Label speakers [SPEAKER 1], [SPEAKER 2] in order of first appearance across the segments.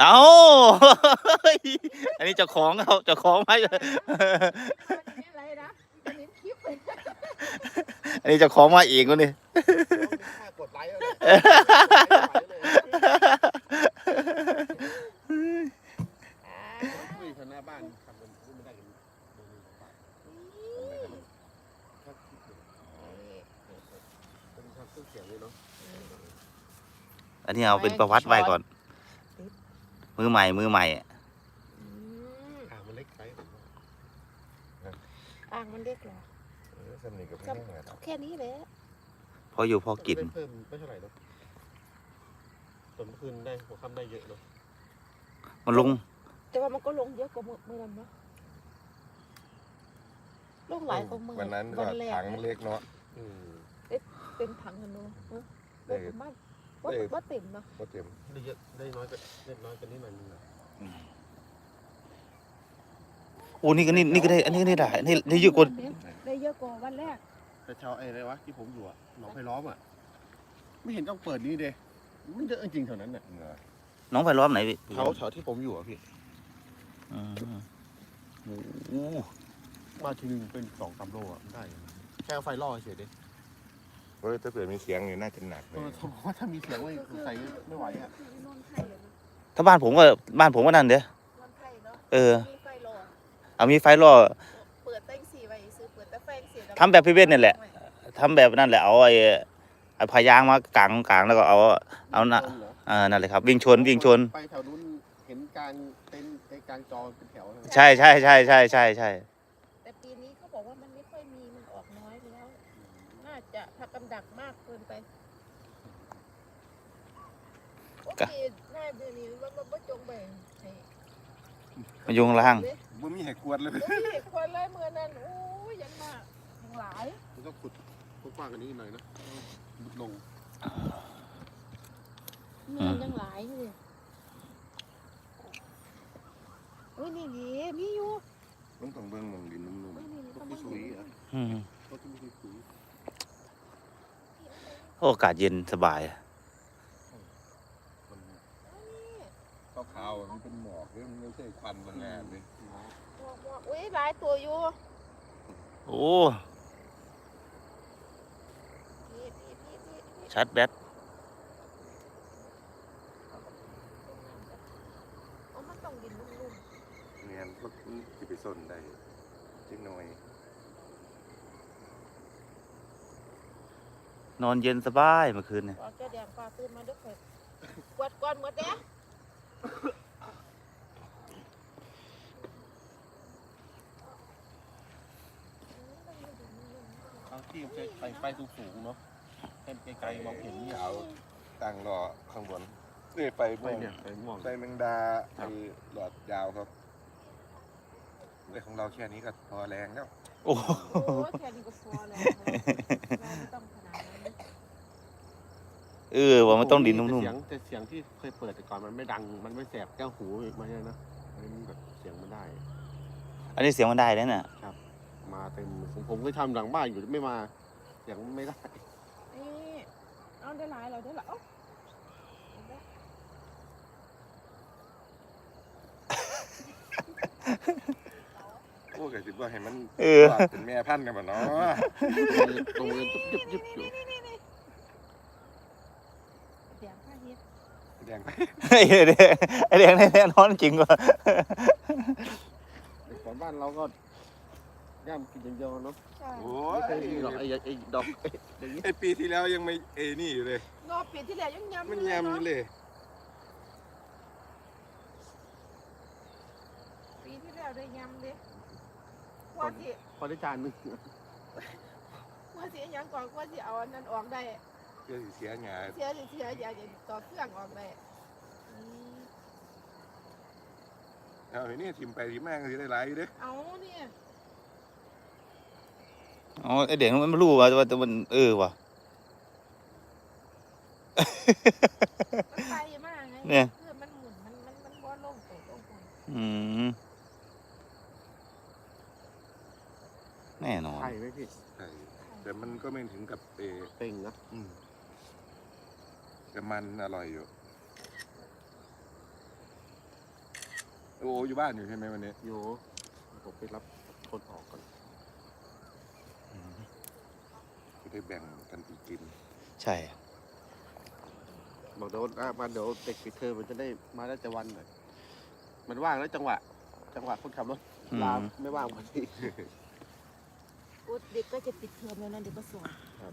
[SPEAKER 1] เอาอันนี้เจ้าของเขาเจ้าของไหม
[SPEAKER 2] อะไรนะอันนี้คลิปเลย
[SPEAKER 1] อันนี้เจ้าของมาเองวะนี่
[SPEAKER 3] กดไลค์แล้วเนี่ยชนะบ้านทำเป็นไม่ได้กันอัน
[SPEAKER 1] นี้เอาเป็นประวัติไว้ก่อน มือใหม่ มือใหม่
[SPEAKER 2] อืม
[SPEAKER 3] อ่างมันเล็กไปผมว่า
[SPEAKER 2] อ่างมันเล็กเหรอ
[SPEAKER 4] เออสนิทกับพี่แห้งเลย
[SPEAKER 2] เอาแค่นี้แหละ
[SPEAKER 1] พออยู่พอกิน
[SPEAKER 3] ไม่เพิ่มไม่เท่าไหร่เนาะตอนเมื่อคืนได้หัวค่ำได้เยอะเนาะ
[SPEAKER 1] มันลง
[SPEAKER 2] แต่ว่ามันก็ลงเยอะกว่าเมื่อเมื่อนั้นเนาะลงหลายกว่าเมื่อ
[SPEAKER 4] วันนั้นก็
[SPEAKER 2] แรก
[SPEAKER 4] ถังเล็กเนาะ
[SPEAKER 3] อืม
[SPEAKER 2] เต็มถังกันเนาะเออ
[SPEAKER 4] ได้
[SPEAKER 2] เต็มบ้าน ว่า
[SPEAKER 4] ได้
[SPEAKER 2] ว่าเต็มเนาะ
[SPEAKER 4] ก็เต็ม
[SPEAKER 3] ได้เยอะได้น้อยก็ได้น้อยกว่านี้หน่อยนึงนะ
[SPEAKER 1] โอ้นี่ก็นี่นี่ก็ได้ อันนี้ก็ได้นี่นี่เยอะกว่า
[SPEAKER 2] ได้เยอะกว่าวันแรก
[SPEAKER 3] แต่ชาวไอ้อะไรวะที่ผมอยู่อะหนองไผ่ล้อมอะไม่เห็นต้องเปิดนี่เด้มันเยอะจริงๆแถวนั้นน่ะ
[SPEAKER 4] เหงื่อ
[SPEAKER 1] น้องไปล้อมไหนพี่
[SPEAKER 3] แถวแถวที่ผมอยู่อะพี่
[SPEAKER 1] อืมโอ้โห
[SPEAKER 3] บ้านทีนึงเป็นสองสามโลอะได้ แค่เอาไฟล่อเฉยๆดิ
[SPEAKER 4] เฮ้ยถ้าเกิดมีเสียงอยู่น่าจะหนักเล
[SPEAKER 3] เอยอผมว่าถ้ามีเสียงไว้ใส่ไม่ไหวอะ
[SPEAKER 2] นนไทยเหรอ
[SPEAKER 1] ถ้าบ้านผมก็บ้านผมก็นั่นเด้อน
[SPEAKER 2] นไทยเนาะ
[SPEAKER 1] เออ
[SPEAKER 2] มีไฟรอ
[SPEAKER 1] เอามีไฟล่อ
[SPEAKER 2] เปิดแป้งสีไว้ซื้อเปิดแต่แป้งสี
[SPEAKER 1] ทำแบบพี่เวทนี่แหละทำแบบนั่นแหละเอาไอ้ไอ้พายางมากางกางแล้วก็เอาเอาน่ะ
[SPEAKER 3] ต้นหรอ
[SPEAKER 1] อ่านั่นเลยครับ วิ่งชนวิ่งชน
[SPEAKER 3] ไปแถวนู้นเห็นการเต็นท์ไอ้การจอเป็นแถวเลย
[SPEAKER 1] ใช่ใช่ใช่ใช่ใช่ใช่
[SPEAKER 2] แต่ปีนี้เขาบอกว่ามันไม่ค่อยมีมันออกน้อยแล้ว น่าจะพักกำดักมากเกินไป โอเคน่าเดือนนี้ว่ามันบ่จงไปให้
[SPEAKER 1] มันอยู่ข้างล่าง
[SPEAKER 4] บ่มีให้กวดเลย
[SPEAKER 2] โอ้ยคนเลยเมื่อนั้นโอ้ยยังมากยังหลาย
[SPEAKER 3] มันต้องขุดกว้างๆกันนี้หน่อยนะมุดลง
[SPEAKER 2] เมื่อยังหลายอยู่เลยโอ้ยนี่นี่มีอยู่
[SPEAKER 4] ต้องต้องเบิ่งหมองดินนุ่ม
[SPEAKER 2] โอ้ยนี่นี่
[SPEAKER 3] ก็
[SPEAKER 2] ต้อง
[SPEAKER 3] ไม่
[SPEAKER 2] มา
[SPEAKER 3] สุยอะ
[SPEAKER 1] อืม
[SPEAKER 3] ก็ที่ไม่สุย
[SPEAKER 1] โอ้อากาศเย็นสบาย
[SPEAKER 3] มัน
[SPEAKER 4] ๆขาวๆมันเป็นหมอกเลยมันไม่ใช่ ควันมันแน่เลย
[SPEAKER 2] หมวกหมวกอุ้ยหลายตัวอยู่
[SPEAKER 1] โอ้
[SPEAKER 2] พี่พี่พี่พี่พี่
[SPEAKER 1] ชัดแบต
[SPEAKER 2] โอ้มันต้องดินนุ่ม
[SPEAKER 4] เนียนพวกมันสิไปส้นได้จังหน่อย
[SPEAKER 1] นอนเย็นสบายเมื่อคืนเนี่ย
[SPEAKER 2] ๆเอาเจ้าแดงปลาตื่นมาเด้วยเถิดกวาดก้อนหมดเด้
[SPEAKER 3] บางที่ มันจะใส่ไฟสูงๆเนาะให้ไกลๆมองเห็นเนี่ย
[SPEAKER 4] ขาวตั้งรอข้างบนนี่ไปม่วง
[SPEAKER 3] เนี่ยไฟม่วง
[SPEAKER 4] ไปแมงดาไอ้หลอดยาวครับเรื่องของเราแค่นี้ก็พอแรงแล้ว
[SPEAKER 1] โอ้
[SPEAKER 2] โอ้แค่นี้ก็พอแล้วเราไม่ต้องขนาดนั้น
[SPEAKER 1] เออว่ามันต้องดินนุ่ม
[SPEAKER 3] แต่เสียงแต่เสียงที่เคยเปิดแต่ก่อนมันไม่ดัง มันไม่แสบแก้วหูมาเนี่ยนะอันนี้มันแบบเสียงมันได้
[SPEAKER 1] ๆ อันนี้เสียงมันได้แล้วน่ะ
[SPEAKER 3] เต็มผมผมก็ทำหลังบ้านอยู่ไม่มาเสียงไม่ได้
[SPEAKER 2] นี่เอาได้หลายเราได้หลายเอ้าเห็นไหม
[SPEAKER 4] โอ้ก็สิว่าให้มัน
[SPEAKER 1] เออ
[SPEAKER 4] ว่าเป็นแม่พันธุ์กันบ่เนาะ
[SPEAKER 3] ตรงมือยุบยุบยุบอยู่
[SPEAKER 2] เสียงข้าเฮ็ด
[SPEAKER 4] แดงไป
[SPEAKER 1] ไอ้เด็กไอ้เด็กแน่นอนจริงว่ะ
[SPEAKER 3] แต่ก่อนบ้านเราก็ ย่ามกินอย่างเดียวเนาะ
[SPEAKER 2] ใช่
[SPEAKER 4] โอ้
[SPEAKER 3] ไม่
[SPEAKER 4] ย
[SPEAKER 3] เคยมีหรอกไอ้ไอ้ดอกไอ้อย่างนี้
[SPEAKER 4] ไอปีที่แล้วยังไม่เอนี่อยู่เลย
[SPEAKER 2] งอปีที่แล้วยังยำ
[SPEAKER 4] มัน
[SPEAKER 2] อยู่เลย
[SPEAKER 4] ยำ
[SPEAKER 2] เนาะ
[SPEAKER 4] นี่เลย
[SPEAKER 2] ปีที่แล้วได้ยำเด้ว่าสิ
[SPEAKER 3] พอได้จานหนึง
[SPEAKER 2] ว่าสิอันหยังก่อนว่าสิเอาอันนั้นออกได้
[SPEAKER 4] เพื่อสิเสียหงา
[SPEAKER 2] เสียสิเสียอย่าอย่าต่อเครื่องออกได้อืม
[SPEAKER 4] เอาไอ้นี่ทิมไปทิมมาก็สิได้หลายอยู่เด้
[SPEAKER 2] เอาเนี่ย
[SPEAKER 1] อ๋อไอ้เด็กมันไม่รู้ว่าว่าแต่มันเออว่ะ
[SPEAKER 2] มันไปมากไง
[SPEAKER 1] เนี่ย
[SPEAKER 2] คือมันหมุนมันมันมันบ่ลงตกลงตก
[SPEAKER 1] อืมแน่นอน
[SPEAKER 3] ไข่ไหมพี่
[SPEAKER 4] ใช่แต่มันก็ไม่ถึงกับเออ
[SPEAKER 3] เต็งนะ
[SPEAKER 4] อืมแต่มันอร่อยอยู่โอ้อยู่บ้านอยู่ใช่ไหมวันนี้
[SPEAKER 3] อยู่ผมไปรับคนออกก่อน
[SPEAKER 4] จะ ได้แบ่งกันอีกกิน
[SPEAKER 1] ใช่
[SPEAKER 3] บอกเดี๋ยวอะมาเดี๋ยวเด็กปิดเทอมมันจะได้มาได้แต่วันหน่อยมันว่างแล้วจังหวะ จังหวะคนขับรถ
[SPEAKER 1] อื
[SPEAKER 3] ลามไม่ว่างพอดี
[SPEAKER 2] อุ๊ยเด็กก็จะปิดเทอมแล้วนะเด็กก็สอบ
[SPEAKER 3] ครับ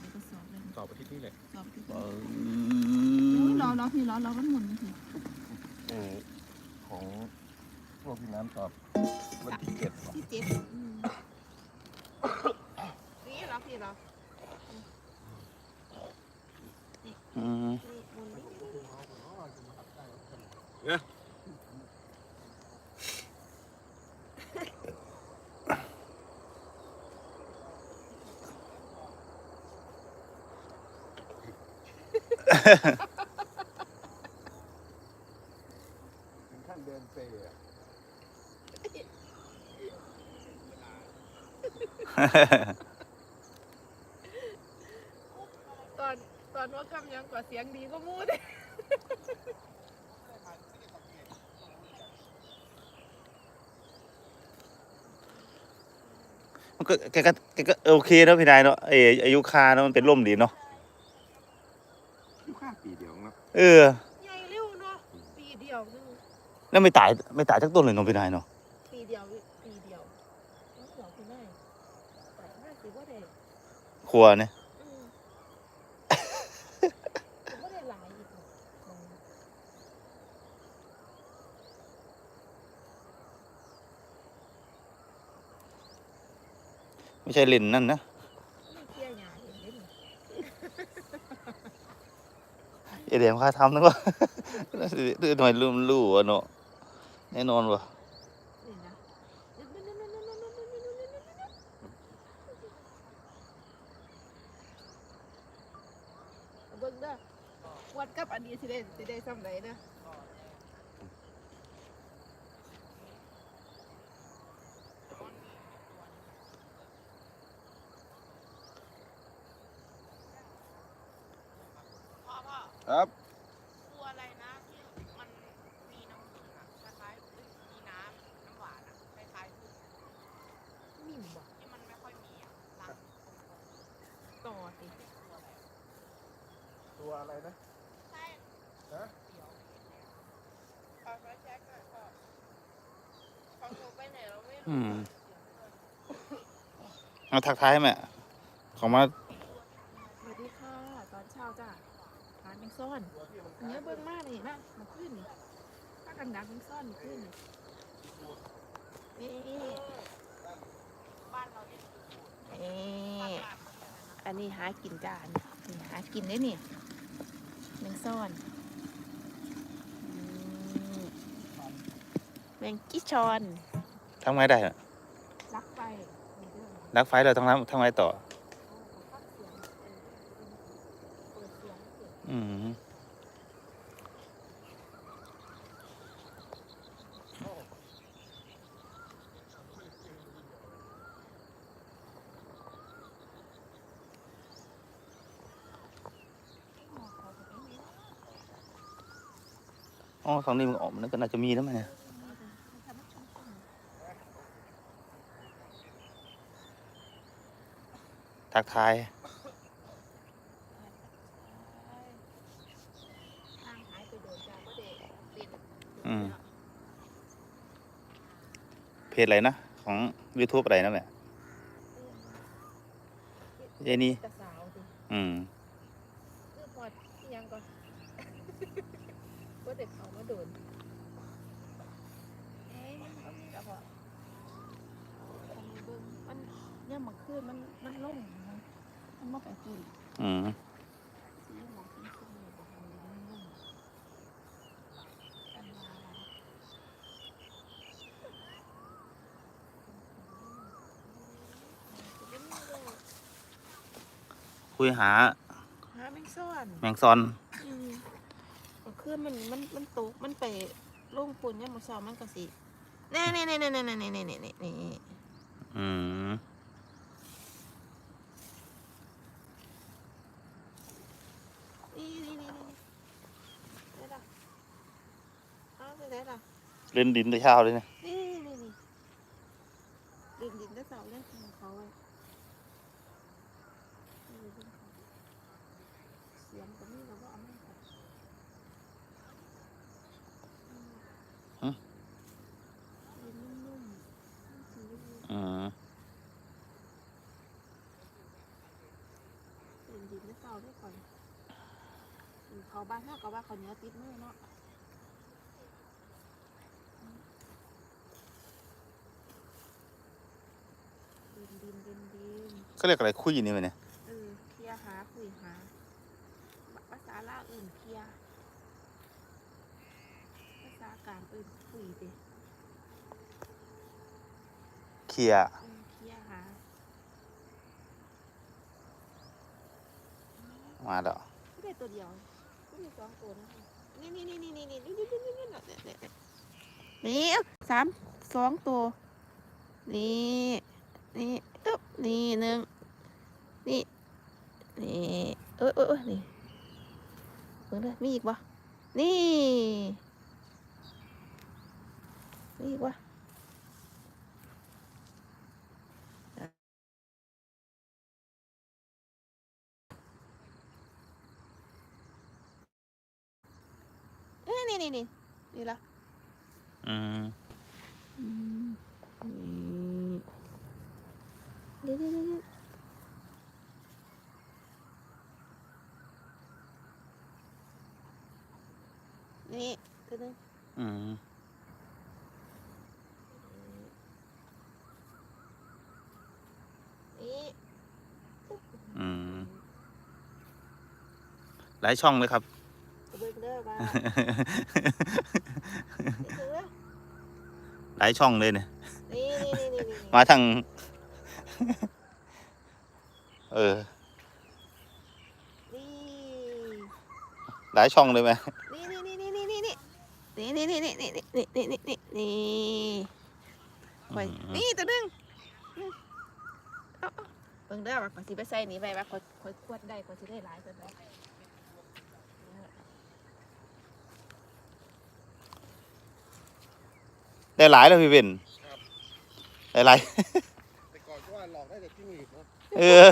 [SPEAKER 2] เด็กก็สอบเลย
[SPEAKER 3] สอบอาทิตย์นี้เลย
[SPEAKER 2] สอบที่
[SPEAKER 1] เอ
[SPEAKER 2] อุ๊ย
[SPEAKER 1] อ
[SPEAKER 2] รอรอพี่รอรอมันหมุนพี่
[SPEAKER 4] เออของพวกพี่น้ำตอบวันที่เจ็ด
[SPEAKER 2] ที่เจ็ดอืม นี่เหรออื
[SPEAKER 1] ม
[SPEAKER 2] เนี่ย
[SPEAKER 4] ถึงขั้นเดินเป
[SPEAKER 2] ย์อะฮ่าฮ่า สียงดีก็มูด
[SPEAKER 1] มันก็แกก็แกก็โอเคเนอะพี่นายเนาะไออายุคาเนอะมันเป็นร่มดีเนาะ
[SPEAKER 4] อยู่ข้างปีเดียวเนาะ
[SPEAKER 1] เออ
[SPEAKER 2] ใหญ่เร็วเนาะปีเดียวนึง
[SPEAKER 1] แล้วไม่ตายไม่ตายจักต้นเลยเนาะพี่นายเนาะ
[SPEAKER 2] ปีเดียวปีเดียวน้องสาวคุณได้แต่น่าสิว่าได้
[SPEAKER 1] ครัวเนี่ย
[SPEAKER 2] อืมผมว่าได้หลายอีกนะมอง
[SPEAKER 1] ไม่ใช่เลนนั่นนะ
[SPEAKER 2] เอ
[SPEAKER 1] เดียมค่าทำนึกว่าดูหน่อยลืมรู้วะเนาะแน่นอนวะ
[SPEAKER 2] นี่นะเบิ่งเด้อวัดกับอันนี้สิได้สิได้ซ้ำไหนเด้อ
[SPEAKER 4] ครับ
[SPEAKER 2] ตัวอะไรนะที่มันมีน้ำผึ้งอะคล้ายๆมีน้ำน้ำหวานอะคล้ายๆผึ้งนิ่มบ่ที่มันไม่ค่อยมีอะรังต่อสิ
[SPEAKER 3] ตัว อะไรนะ
[SPEAKER 2] ใช่
[SPEAKER 3] ฮะ
[SPEAKER 2] เดี๋ยวเอาไฟแช็กหน่อยพ่อของหนูไปไหนเราไม่รู้
[SPEAKER 1] อืมเอาทักทายแม่เขามา
[SPEAKER 2] สวัสดีค่ะ ตอนเช้าจ้ะทานแมงซ่อนอันนี้เบิ่งมากนี่นะมาขึ้นนี่ถ้ากันดักแมงซ่อนมาขึ้นนี่นี่บ้านเราเนี่ยอันนี้หากินจานนี่หากินได้นี่ แมงซ่อนอืมแมงกิชอน
[SPEAKER 1] ทำไงได้อะ
[SPEAKER 2] ลักไปนี่เด้อ
[SPEAKER 1] ดักไฟเราต้องทำทำไงต่อ
[SPEAKER 2] ฟังเสียงเปิดเสียงเสียง
[SPEAKER 1] อืม อ๋อฝั่งนี้มันออกมันก็น่าจะมีแล้วมั้ยเนี่ยทักทาย
[SPEAKER 2] ทางหายไปโดนจ้าก็เด็กเด็ก
[SPEAKER 1] อืมเพจอะไรนะ ของ YouTube อะไรนั่นแหละเจนี่
[SPEAKER 2] กระสาวดิ
[SPEAKER 1] อืม
[SPEAKER 2] คือพอดที่ยังก่อน ว่าเด็กเขามาโดนเอ้ยมันก็มีกระบอกอันนี้เบิ่งมันเนี่ยมันขึ้นมันมันล่มมันมันมาไปขึ้น
[SPEAKER 1] อืม
[SPEAKER 2] สีหมอกขึ้นขึ้นเลยบอกมันมันล่มอันว่าอะไร
[SPEAKER 1] คุยหา
[SPEAKER 2] หาแมงซ่อน
[SPEAKER 1] แมงซอน
[SPEAKER 2] อืมมันมันมันมันตกมันไปลงปุ่นเนี่ยามมันสามันก็สิแน่แน่แน่แน่แน่แน่แน่แน่แน่แน่
[SPEAKER 1] อืม
[SPEAKER 2] นี่นี่นี่นี่นี่ได้ละเอาไปแล้ว
[SPEAKER 1] เล่นดินแต่เช้าเลยเนี่ย
[SPEAKER 2] นี่นี่นี่ดินดินก็เสาเลยของเขาไว้นี่ดินเขาเสียงก็มีเราก็เอามาใส่ดินนุ่มๆสีนุ่ม
[SPEAKER 1] อืม
[SPEAKER 2] ๆเป็นดินก็เสาได้ก่อนอืมเขา บ้านเขาก็ว่าเขาวเหนื้อติดมือเนาะดินดินดินดิน
[SPEAKER 1] ก็เรียกอะไรคุยนี่ไหมเนี่ย
[SPEAKER 2] เออเคลียหาคุยหาภาษาลาวอื่นเคลียภาษากลางอื่นคุยดิ
[SPEAKER 1] เคลียร์
[SPEAKER 2] เคลียหา
[SPEAKER 1] มาแล้ว
[SPEAKER 2] ได้ตัวเดียว สองตัวนะคะนี่นี่นี่นี่นี่นี่นี่นี่นี่นี่นี่นี่นี่สามสองตัว นี่นี่อึ๊บนี่หนึ่งนี่นี่เอ้ยเอ้ยเอ้ยนี่เบิ่งเลยมีอีกปะนี่มีอีกปะเอ้ย นี่นี่นี่นี่ละ
[SPEAKER 1] อืม
[SPEAKER 2] อืมนี่เดี๋ยวเดี๋ยวเดี๋ยวเดี๋ยวนี่ตัวนึง
[SPEAKER 1] อืม
[SPEAKER 2] นี่
[SPEAKER 1] อืมหลายช่องเลยครับ
[SPEAKER 2] เบิ่ งเด้อว่านี่เด้อ
[SPEAKER 1] หลายช่องเลยเนี่ย
[SPEAKER 2] นี่นี่นี่นี่นี่
[SPEAKER 1] มาทาง เออ
[SPEAKER 2] นี่
[SPEAKER 1] หลายช่องเลยไหม
[SPEAKER 2] นี่นี่นี่นี่นี่นี่นี่นี่นี่นี่นี่นี่นี่นี่นี่นี่ไป
[SPEAKER 1] อืม
[SPEAKER 2] นี่ตัวหนึงนี่เอาเอาเบิ่งเด้อว่าก่อนสิไปใส่นี่ไปว่าค่อยค่อยควดได้ก่อนสิได้หลายตัวได้
[SPEAKER 1] ได้หลายแล้วพี่เบนได้หลาย
[SPEAKER 3] แต่ก่อนก็ว่าหลอกได้แต่จิ้งหรีดเนาะ
[SPEAKER 1] เออ